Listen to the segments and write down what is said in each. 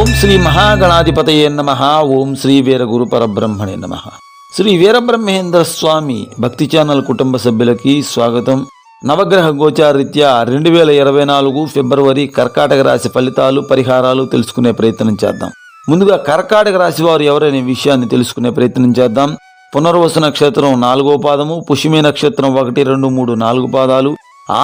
ఓం శ్రీ మహాగణాధిపతయే నమ. ఓం శ్రీ వీరగురు పరబ్రహ్మణే నమ. శ్రీ వీరబ్రహ్మేంద్ర స్వామి భక్తి ఛానల్ కుటుంబ సభ్యులకి స్వాగతం. నవగ్రహ గోచారీత్యా రెండు వేల ఇరవై నాలుగు ఫిబ్రవరి కర్కాటక రాశి ఫలితాలు పరిహారాలు తెలుసుకునే ప్రయత్నం చేద్దాం. ముందుగా కర్కాటక రాశి వారు ఎవరనే విషయాన్ని తెలుసుకునే ప్రయత్నం చేద్దాం. పునర్వసు నక్షత్రం నాలుగో పాదము పుష్మి నక్షత్రం ఒకటి రెండు మూడు నాలుగు పాదాలు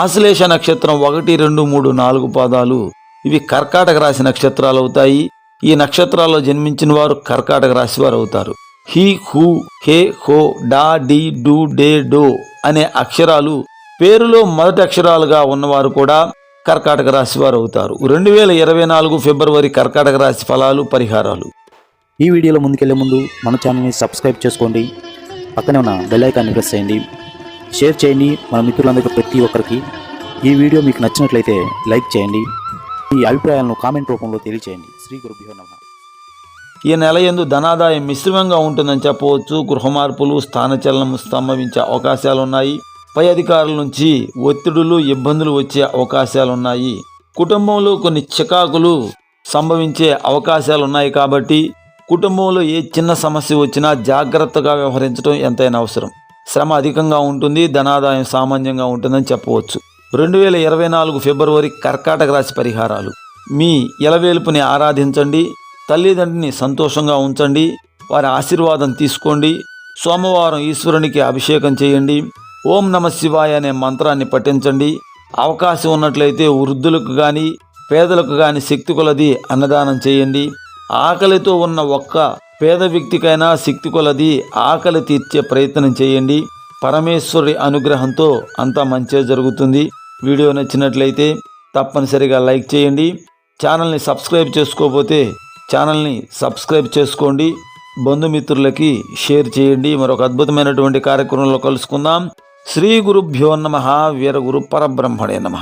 ఆశ్లేష నక్షత్రం ఒకటి రెండు మూడు నాలుగు పాదాలు ఇవి కర్కాటక రాశి నక్షత్రాలు అవుతాయి. ఈ నక్షత్రాల్లో జన్మించిన వారు కర్కాటక రాశి వారు అవుతారు. హీ హూ హే హో డా డి డూ డే డో అనే అక్షరాలు పేరులో మొదటి అక్షరాలుగా ఉన్నవారు కూడా కర్కాటక రాశి వారు అవుతారు. రెండు వేల ఇరవై నాలుగు ఫిబ్రవరి కర్కాటక రాశి ఫలాలు పరిహారాలు. ఈ వీడియోలో ముందుకెళ్ళే ముందు మన ఛానల్ని సబ్స్క్రైబ్ చేసుకోండి. పక్కనే ఉన్న బెల్ ఐకాన్ని ప్రెస్ చేయండి. షేర్ చేయండి. మన మిత్రులందరికీ ప్రతి ఒక్కరికి ఈ వీడియో మీకు నచ్చినట్లయితే లైక్ చేయండి. మీ అభిప్రాయాలను కామెంట్ రూపంలో తెలియచేయండి. శ్రీ గురుభ్యో నమః. ఈ నెల ఎందు ధనాదాయం మిశ్రమంగా ఉంటుందని చెప్పవచ్చు. గృహ మార్పులు స్థానచలనం సంభవించే అవకాశాలు ఉన్నాయి పై అధికారుల నుంచి ఒత్తిడులు ఇబ్బందులు వచ్చే అవకాశాలు ఉన్నాయి కుటుంబంలో కొన్ని చికాకులు సంభవించే అవకాశాలు ఉన్నాయి కాబట్టి కుటుంబంలో ఏ చిన్న సమస్య వచ్చినా జాగ్రత్తగా వ్యవహరించడం ఎంతైనా అవసరం. శ్రమ అధికంగా ఉంటుంది ధనాదాయం సామాన్యంగా ఉంటుందని చెప్పవచ్చు. రెండు వేల ఇరవై నాలుగు ఫిబ్రవరి కర్కాటక రాశి పరిహారాలు. మీ ఇలవేలుపుని ఆరాధించండి తల్లిదండ్రిని సంతోషంగా ఉంచండి వారి ఆశీర్వాదం తీసుకోండి సోమవారం ఈశ్వరునికి అభిషేకం చేయండి ఓం నమ శివాయ అనే మంత్రాన్ని పఠించండి అవకాశం ఉన్నట్లయితే వృద్ధులకు కానీ పేదలకు కానీ శక్తి కొలది అన్నదానం చేయండి ఆకలితో ఉన్న ఒక్క పేద వ్యక్తికైనా శక్తి కొలది ఆకలి తీర్చే ప్రయత్నం చేయండి పరమేశ్వరి అనుగ్రహంతో అంతా మంచిగా జరుగుతుంది. వీడియో నచ్చినట్లయితే తప్పనిసరిగా లైక్ చేయండి. ఛానల్ని సబ్స్క్రైబ్ చేసుకోకపోతే ఛానల్ని సబ్స్క్రైబ్ చేసుకోండి. బంధుమిత్రులకి షేర్ చేయండి. మరొక అద్భుతమైనటువంటి కార్యక్రమంలో కలుసుకుందాం. శ్రీ గురుభ్యో నమ వీరగురు పరబ్రహ్మణే నమ.